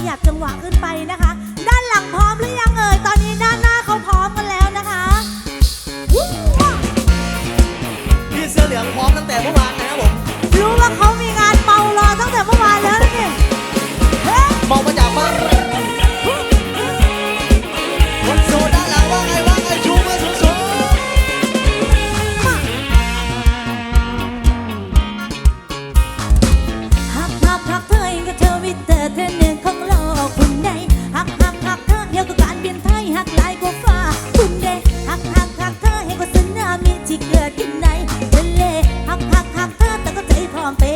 ขยับจังหวะขึ้นไปนะคะ ด้านหลังพร้อมหรือยังเอ่ย ตอนนี้ด้านหน้าเขาพร้อมกันแล้วนะคะพี่เสื้อเหลืองพร้อมตั้งแต่เมื่อวานนะครับผม รู้ว่าเขามี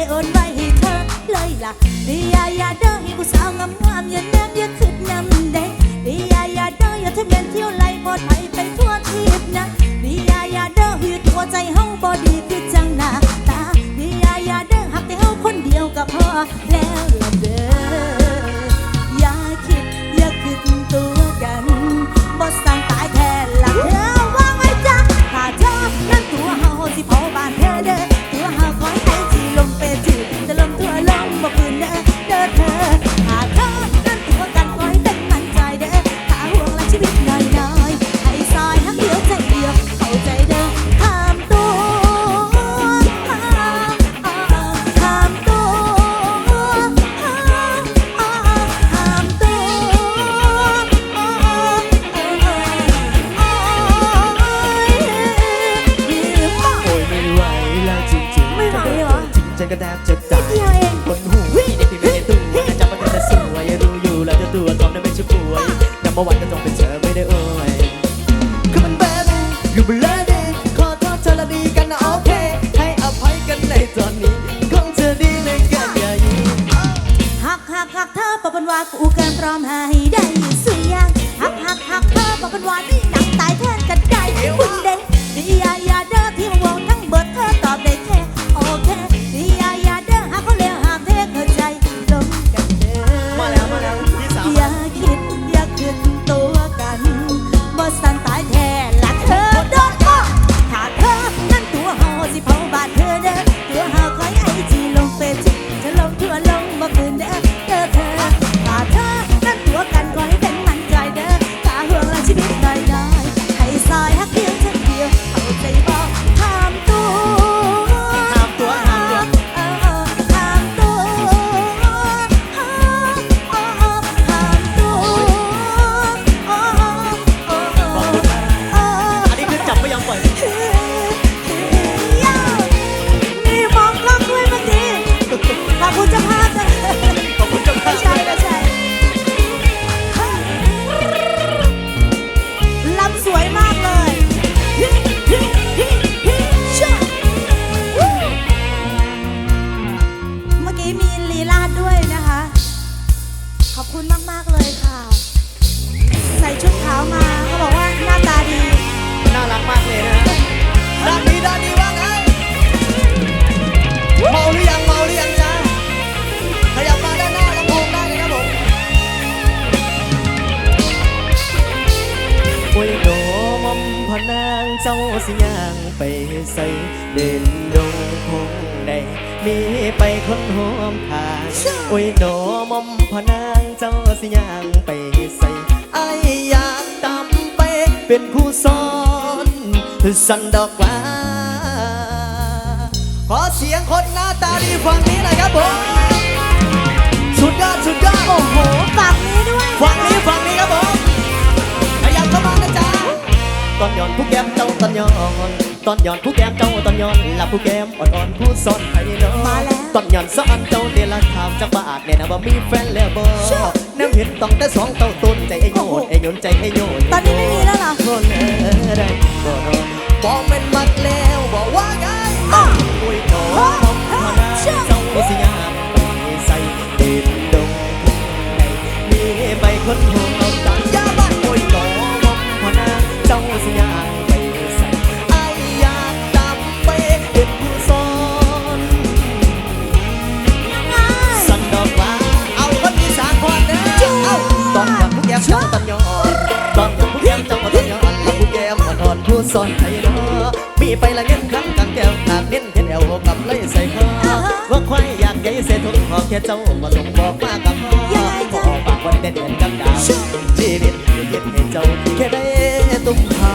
โอนไว้ให้เธอเลยล่ะเดียอย่าเดินันก็แทบจะตายคนหูในที่ไม่ได้ตัวนะจ๊ะมันก็จะสวยรู้อยู่แล้วจะตัวตอมได้ไม่ใช่วยนัมเบอวันก็ต้องเป็นเธอไม่ได้โอ้ยคือมันแบบอยู่บนเลดีขอโทษเธอละดีกันนะโอเค ให้อภัยกันในตอนนี้คงจะดีในการใหญ่หักหักหักเธอปะปนว่ากูกันพร้อมให้ได้ สีย่างไปใส่เดินดงคงได้มีไปคนหอมทานโอ้ยโนอมอมพนางเจ้าสีย่างไปใส่ไออยากตำไปเป็นผู้สอนสันดอกว่า ขอเสียงคนหน้าตาดีฝั่งนี้นะครับผมสุดยอดสุดยอดโอ้โหฝั่งนี้ด้วยฝั่งนี้ฝั่งนี้ครับผม ตอนย้อนผู้แก้มเจ้าตอนย้อนตอนย้อนผู้แก้มเจ้าตอนย้อนลับผู้แก้มอ่อนๆผู้ซ่อนไผ่นอนตอนย้อนสอนเจ้าเดลักข่าวจักบาดเนี่ยนะว่ามีแฟนแล้วบ่น้ำเห็นต้องแต่สองเต้าตุนใจไอ้โยนไอ้โยนใจไอ้โยนตอนนี้ไม่มีแล้วเหรอ สอนไทยเนามีไปละเงินครั้งกางแก้วหากเน้นเห็นแอวกับไลยใส่คอว่าควายอยากใหญ่เสียทุกขอแค่เจ้ามาลงบอกมากับพ่อพอปากวันเด่นกับดาวชีวิตเย็นให้เจ้าแค่ได้ตุ้มพา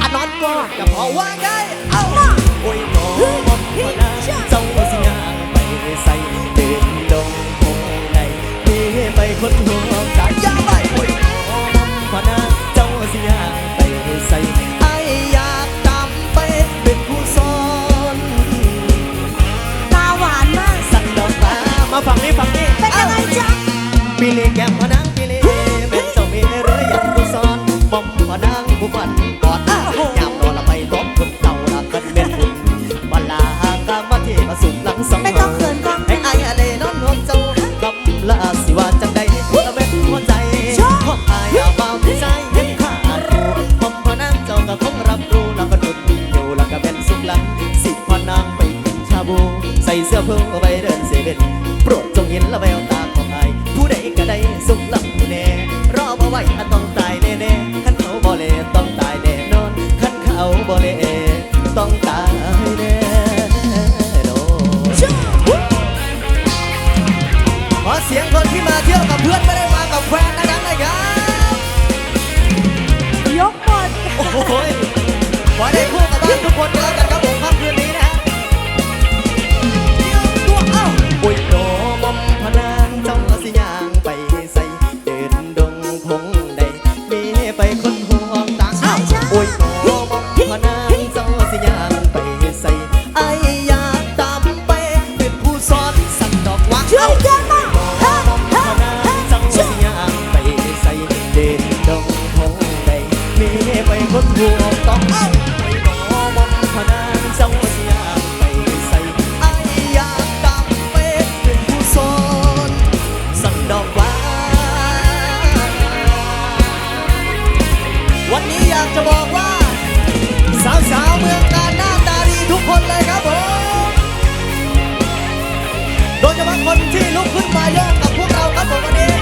อันนอนก็กับพอว่าไงเอาโอ้ยหมอบอกนะเจ้าสิงาไปใส่ตื่นดงคงในที่ไปคนหัว ปีลีแก้มพนังปีลีเป็นเจ้าเมียเรือยันผู้ซ้อนมอมพนังผู้ฝันกอดหน้ายามนอนละไปตบคนเต่าละกันเป็นบุญบลากามาเทมาสุขหลังสองไม่ต้องเขินก้องให้ไอ้อะไรนอนนวลเจ้ากับลาสิว่าจังใดละเม็ดหัวใจของอายอาบ่าวที่ใจเห็นขาดรูมอมพนังเจ้าก็คงรับรู้แล้วก็ดุดอยู่แล้วก็เป็นสุขหลังสิพนังไปกินชาบู ใส่เสื้อเพิ่งไปเดินเซเว่นโปรดจงเห็นละแวว สาวๆเมืองการนาตาดีทุกคนเลยครับผมโดยเฉพาะคนที่ลุกขึ้นมาย่อกกับพวกเราครับผมวันนี้